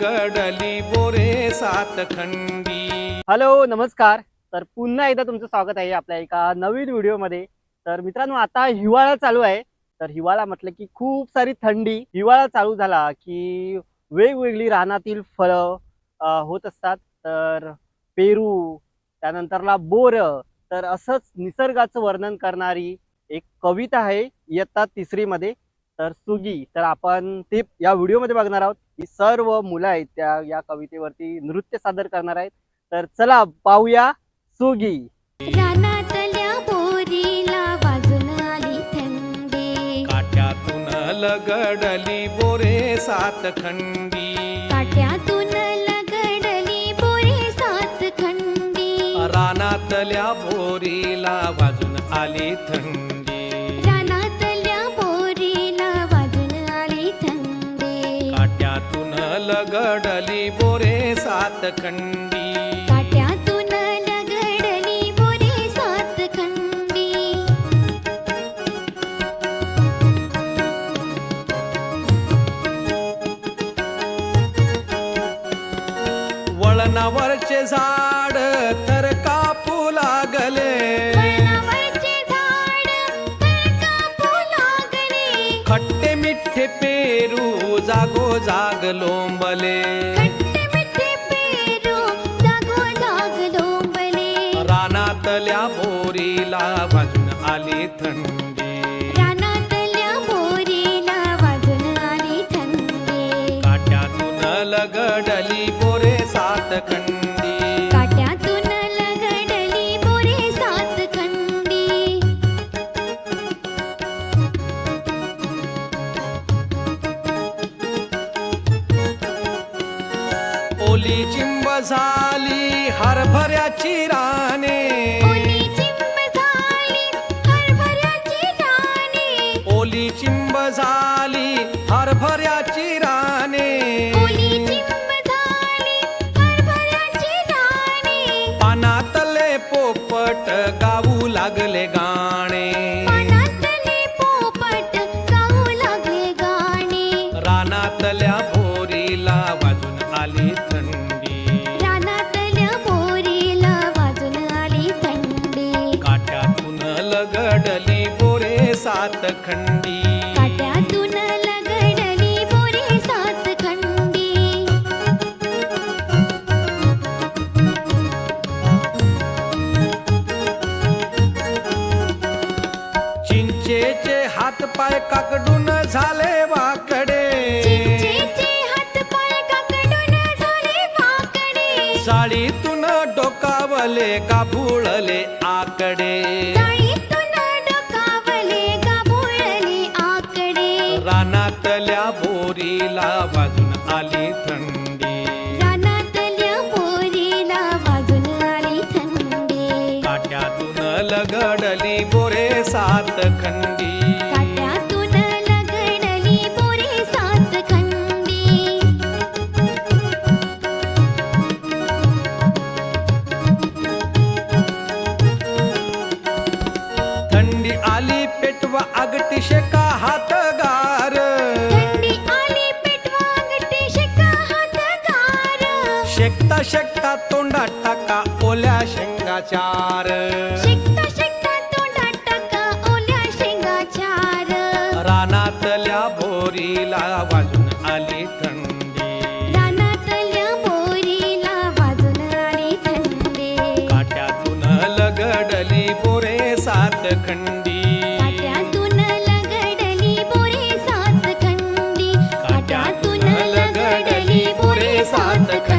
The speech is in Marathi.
गडली बोरे सात खंडी. हॅलो नमस्कार. तर पुन्हा एकदा तुमचं स्वागत आहे आपल्या एका नवीन व्हिडिओमध्ये. तर मित्रांनो आता हिवाळा चालू आहे. तर हिवाळा म्हटलं की खूप सारी थंडी. हिवाळा चालू झाला की वेगवेगळी रानातील फळं होत असतात. तर पेरू त्यानंतरला बोर. तर असंच निसर्गाचं वर्णन करणारी एक कविता आहे इयत्ता तिसरीमध्ये. तर सुगी तर आपण ते या व्हिडिओमध्ये बघणार आहोत. ही सर्व मुलं आहेत त्या या कवितेवरती नृत्य सादर करणार आहेत. तर चला पाहूया सुगी. रानातल्या बोरीला वाजून आली थंडी. काट्यातून लगडली बोरे सात खंडी. काट्यातून लगडली बोरे सात खंडी. रानातल्या बोरीला वाजून आली थंडी. लगडली बोरे सात खंडी. काट्यातून लगडली बोरे सात खंडी. वळणावरचे झाड तर कापू लागले. खट्टे मिठ्ठे पेरू जागो जाग लोंबले. रानातल्या बोरीला वाजून आली थंडी. रानातल्या बोरीला वाजून आली थंडी. काट्यातून लगडली बोरे सात खंडी. ओली चिंब झाली हरभऱ्याची राने ओली चिंब झाली हरभऱ्याची राने पानातले पोपट गाऊ लागले गाणे. पानातले पोपट गाऊ लागले गाणे. रानातल्या खंडी काट्यातून लगडली बोरे सात खंडी चिंचेचे हात पाय काकडून झाले वाकडे. चिंचेचे हात पाय काकडून झाले वाकडे. साडीतून डोकावले गाभुळले आकडे. रानातल्या बोरीला वाजून आली थंडी. रानातल्या बोरीला वाजून आली थंडी. काट्यातून लगडली बोरे सात खंडी. काट्यातून लगडली बोरे सात खंडी. थंडी आली पेटवा आगटी शेकता शेकता तोंडात टाका ओल्या शेंगा चार. शेकता शेकता तोंडात टाका ओल्या शेंगा चार. रानातल्या भोरीला वाजून आली थंडी. रानातल्या भोरीला वाजून आली थंडी. काट्यातून लगडली पोरे सात खंडी. काट्यातून लगडली पोरे सात खंडी. काट्यातून लगडली पोरे सात खंडी.